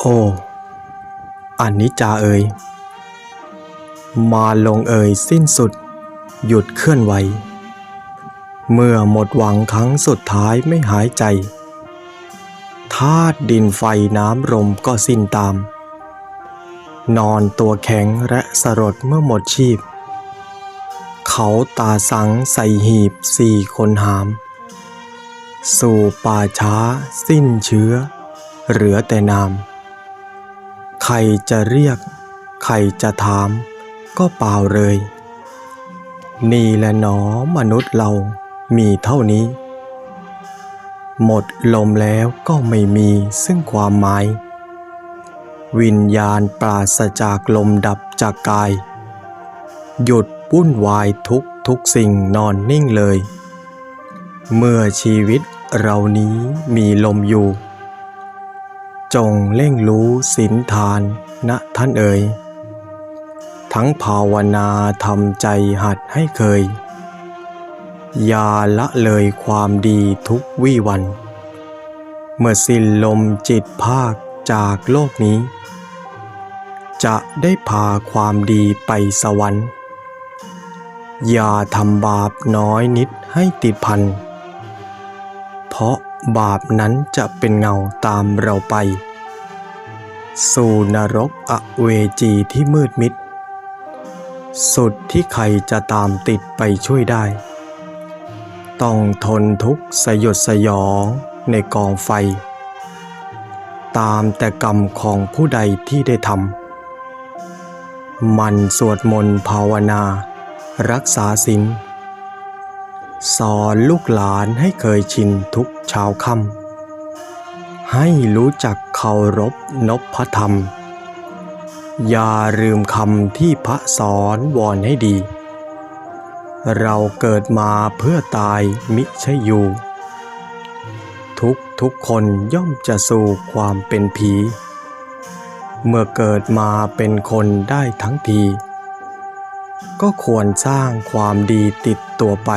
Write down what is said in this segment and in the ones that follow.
โอ้อันนี้จาเอ่ยมาลงเอ่ยสิ้นสุด หยุดเคลื่อนไหว เมื่อหมดหวังครั้งสุดท้ายไม่หายใจธาตุดินไฟน้ำลมก็สิ้นตาม นอนตัวแข็งและสลดเมื่อหมดชีพ เขาตาสังใส่หีบสี่คนหาม สู่ป่าช้าสิ้นเชื้อ เหลือแต่นาม ใครจะเรียก ใครจะถาม ก็เปล่าเลย นี่แหละหนอมนุษย์เรามีเท่านี้ หมดลมแล้วก็ไม่มีซึ่งความหมาย วิญญาณปราศจากลมดับจากกาย หยุดวุ่นวายทุกทุกสิ่งนอนนิ่งเลย เมื่อชีวิตเรานี้มีลมอยู่ จงเร่งรู้สินทานนะท่านเอ๋ยทั้งภาวนาทำใจหัดให้เคย อย่าละเลยความดีทุกวี่วัน เมื่อสิ้นลมจิตภาคจากโลกนี้ จะได้พาความดีไปสวรรค์ อย่าทำบาปน้อยนิดให้ติดพัน เพราะบาปนั้นจะเป็นเงาตามเราไป สู่นรกอเวจีที่มืดมิด สุดที่ใครจะตามติดไปช่วยได้ ต้องทนทุกข์สยดสยองในกองไฟ ตามแต่กรรมของผู้ใดที่ได้ทำ มันสวดมนต์ภาวนา รักษาศีลสอนลูกหลานให้เคยชินทุกเช้าค่ำ ให้รู้จักเคารพนพธรรม อย่าลืมคำที่พระสอนวอนให้ดี เราเกิดมาเพื่อตายมิใช่อยู่ ทุกทุกคนย่อมจะสู่ความเป็นผี เมื่อเกิดมาเป็นคนได้ทั้งที ก็ควรสร้างความดีติดตัวไป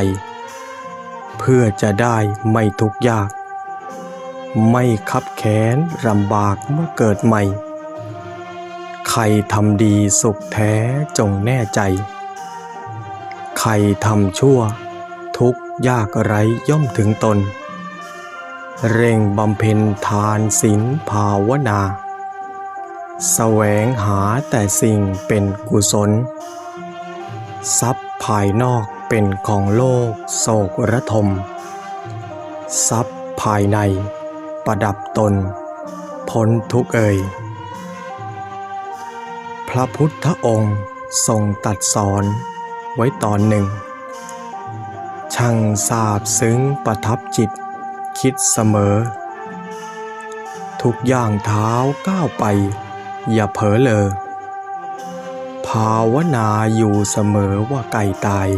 เพื่อจะได้ไม่ทุกข์ยาก ไม่คับแค้นลำบากเมื่อเกิดใหม่ ใครทำดีสุขแท้จงแน่ใจ ใครทำชั่ว ทุกยากไรย่อมถึงตน เร่งบำเพ็ญทานศีลภาวนา แสวงหาแต่สิ่งเป็นกุศล ทรัพย์ภายนอกเป็นของโลกโศกระทม ทรัพย์ภายใน ประดับตน พ้นทุกเอ่ย พระพุทธองค์ทรงตัดสอนไว้ตอนหนึ่ง ช่างทราบซึ้งประทับจิตคิดเสมอ ทุกอย่างเท้าก้าวไป อย่าเผลอเลอภาวนาอยู่เสมอว่าไก่ตาย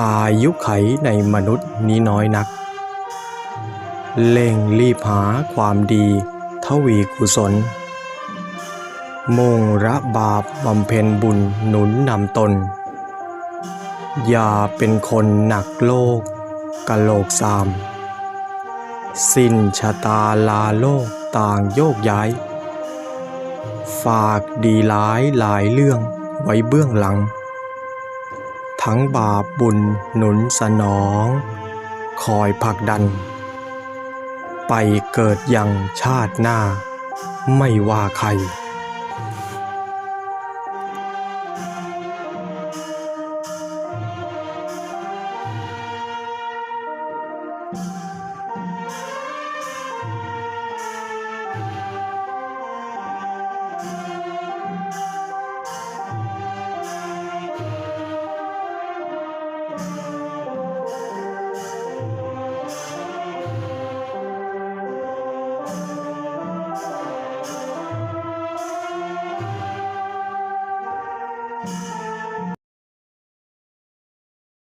อายุไขในมนุษย์นี้น้อยนัก เล่งรีบหาความดีทวีกุศล มุ่งระบาปบำเพ็ญบุญหนุนนำตน อย่าเป็นคนหนักโลกกะโลกสาม สิ้นชะตาลาโลกต่างโยกย้าย ฝากดีร้ายหลายเรื่องไว้เบื้องหลัง ทั้งบาปบุญหนุนสนอง คอยผลักดัน ไปเกิดยังชาติหน้า ไม่ว่าใคร